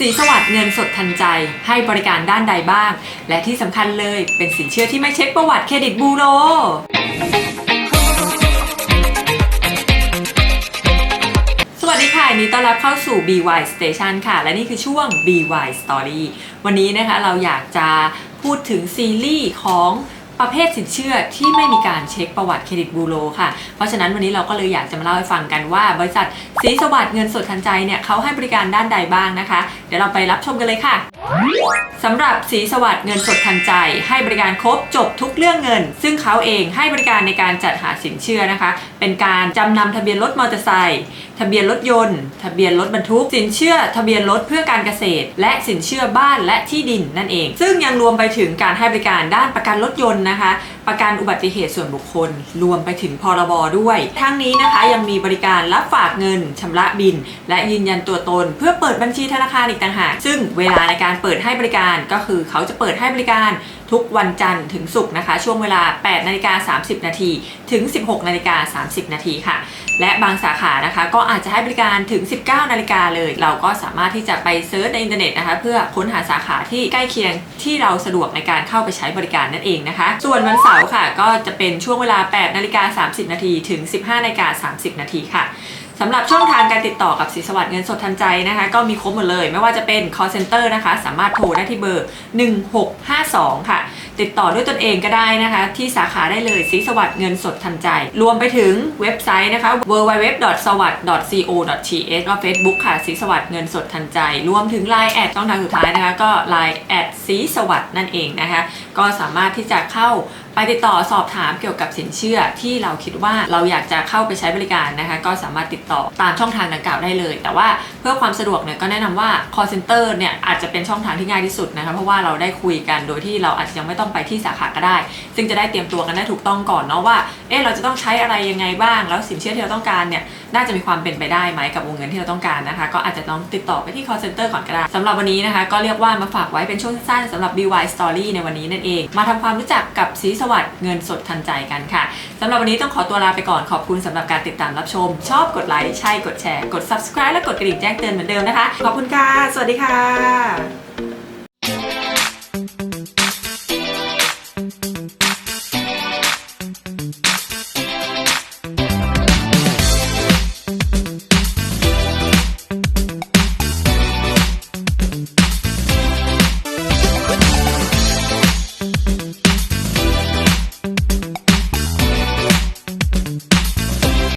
สีสวัสด์เงินสดทันใจให้บริการด้านใดบ้าง และที่สำคัญเลยเป็นสินเชื่อที่ไม่เช็คประวัติเครดิตบูโรสวัสดีค่ะนดีต้อนรับเข้าสู่ BY Station ค่ะ และนี่คือช่วง BY Story วันนี้นะคะเราอยากจะพูดถึงซีรีส์ของ ประเภทสินเชื่อที่ไม่มีการเช็คประวัติเครดิตบูโรค่ะ เพราะฉะนั้นวันนี้เราก็เลยอยากจะมาเล่าให้ฟังกันว่า บริษัทสีสวัสดิ์เงินสดทันใจเนี่ยเขาให้บริการด้านใดบ้างนะคะ เดี๋ยวเราไปรับชมกันเลยค่ะสำหรับสีสวัสดิ์เงินสดทันใจ ให้บริการครบจบทุกเรื่องเงิน ซึ่งเขาเองให้บริการในการจัดหาสินเชื่อนะคะ เป็นการจำนำทะเบียนรถมอเตอร์ไซค์ทะเบียนรถยนต์ ทะเบียนรถบรรทุก สินเชื่อ ทะเบียนรถเพื่อการเกษตร และสินเชื่อบ้านและที่ดินนั่นเอง ซึ่งยังรวมไปถึงการให้บริการด้านประกันรถยนต์นะคะ ประกันอุบัติเหตุส่วนบุคคล รวมไปถึงพรบด้วย ทั้งนี้นะคะยังมีบริการรับฝากเงินชำระบิน และยืนยันตัวตน เพื่อเปิดบัญชีธนาคารอีกต่างหาก ซึ่งเวลาในการเปิดให้บริการก็คือเขาจะเปิดให้บริการทุกวันจันทร์ถึงศุกร์นะคะ ช่วงเวลา 8นาฬิกา30 นาทีถึง 16นาฬิกา30 นาทีค่ะ และบางสาขานะคะ ก็อาจจะให้บริการถึง 19นาฬิกาเลย เราก็สามารถที่จะไปเซิร์ชในอินเทอร์เน็ตนะคะ เพื่อค้นหาสาขาที่ใกล้เคียงที่เราสะดวกในการเข้าไปใช้บริการนั่นเองนะคะ ส่วนวันเสาร์ค่ะ ก็จะเป็นช่วงเวลา 8 นาฬิกา 30 นาทีถึง 15 นาฬิกา 30 นาทีค่ะสำหรับช่องทางการติดต่อกับสีสวัสดิ์เงินสดทันใจนะคะ ก็มีครบหมดเลย ไม่ว่าจะเป็น call center นะคะ สามารถโทรได้ที่เบอร์ 1652 ค่ะ ติดต่อด้วยตนเองก็ได้นะคะ ที่สาขาได้เลยสีสวัสด์เงินสดทันใจ รวมไปถึงเว็บไซต์นะคะ www.sawad.co.th และ Facebook ค่ะสีสวัสด์เงินสดทันใจ รวมถึง Line แอดช่องทางสุดท้ายนะคะ ก็ Line แอดสีสวัสด์นั่นเองนะคะ ก็สามารถที่จะเข้าไปติดต่อสอบถามเกี่ยวกับสินเชื่อที่เราคิดว่าเราอยากจะเข้าไปใช้บริการนะคะ ก็สามารถติดต่อตามช่องทางดังกล่าวได้เลย แต่ว่าเพื่อความสะดวกเนี่ยก็แนะนำว่า call center เนี่ยอาจจะเป็นช่องทางที่ง่ายที่สุดนะคะเพราะว่าเราได้คุยกันโดยที่เราอาจจะยังไม่ต้อง้องไปที่สาขาก็ได้ ซึ่งจะได้เตรียมตัวกันได้ถูกต้องก่อนเนาะว่าเอ๊ะเราจะต้องใช้อะไรยังไงบ้าง แล้วสินเชื่อที่เราต้องการเนี่ยน่าจะมีความเป็นไปได้ไหมกับวงเงินที่เราต้องการนะคะ ก็อาจจะต้องติดต่อไปที่ call center ก่อนก็ได้สำหรับวันนี้นะคะ ก็เรียกว่ามาฝากไว้เป็นช่วงสั้นๆสำหรับ BY Story ในวันนี้นั่นเอง มาทำความรู้จักกับสีสวัสด์เงินสดทันใจกันค่ะสำหรับวันนี้ต้องขอตัวลาไปก่อนขอบคุณสำหรับการติดตามรับชม ชอบกดไลค์ใช่กดแชร์กด subscribe และกดกระดิ่งแจ้งเตือนเหมือนเดิมนะคะขอบคุณค่ะสวัสดีค่ะ